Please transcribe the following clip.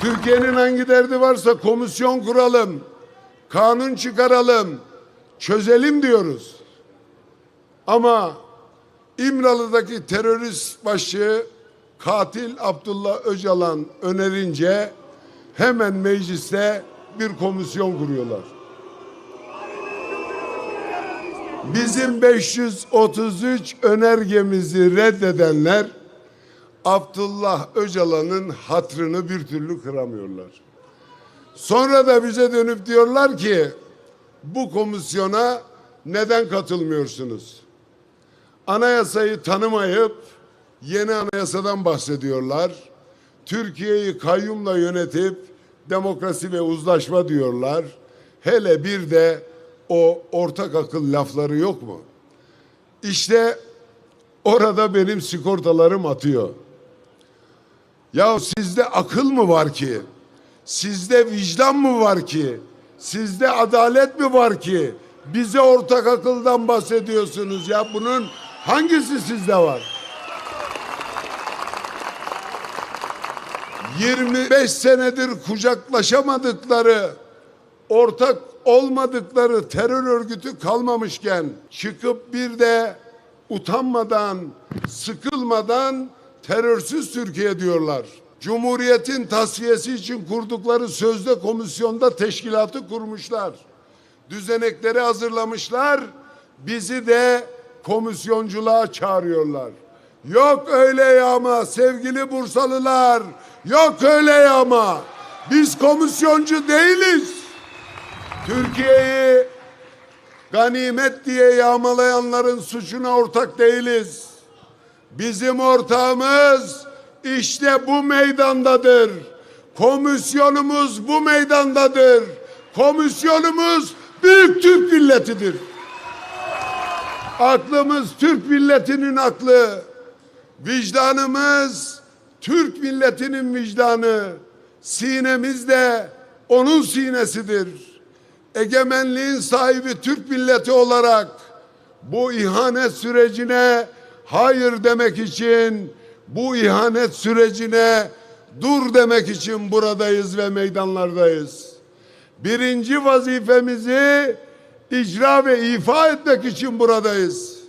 Türkiye'nin hangi derdi varsa komisyon kuralım, kanun çıkaralım, çözelim diyoruz. Ama İmralı'daki terörist başı katil Abdullah Öcalan önerince hemen mecliste bir komisyon kuruyorlar. Bizim 533 önergemizi reddedenler Abdullah Öcalan'ın hatrını bir türlü kıramıyorlar. Sonra da bize dönüp diyorlar ki bu komisyona neden katılmıyorsunuz? Anayasayı tanımayıp yeni anayasadan bahsediyorlar. Türkiye'yi kayyumla yönetip demokrasi ve uzlaşma diyorlar. Hele bir de o ortak akıl lafları yok mu? İşte orada benim sigortalarım atıyor. Ya sizde akıl mı var ki? Sizde vicdan mı var ki? Sizde adalet mi var ki? Bize ortak akıldan bahsediyorsunuz ya. Bunun hangisi sizde var? 25 senedir kucaklaşamadıkları, ortak olmadıkları terör örgütü kalmamışken çıkıp bir de utanmadan, sıkılmadan terörsüz Türkiye diyorlar. Cumhuriyetin tasfiyesi için kurdukları sözde komisyonda teşkilatı kurmuşlar. Düzenekleri hazırlamışlar. Bizi de komisyonculuğa çağırıyorlar. Yok öyle yağma sevgili Bursalılar. Yok öyle yağma. Biz komisyoncu değiliz. Türkiye'yi ganimet diye yağmalayanların suçuna ortak değiliz. Bizim ortağımız işte bu meydandadır. Komisyonumuz bu meydandadır. Komisyonumuz büyük Türk milletidir. Aklımız Türk milletinin aklı. Vicdanımız Türk milletinin vicdanı. Sinemiz de onun sinesidir. Egemenliğin sahibi Türk milleti olarak bu ihanet sürecine hayır demek için, bu ihanet sürecine dur demek için buradayız ve meydanlardayız. Birinci vazifemizi icra ve ifa etmek için buradayız.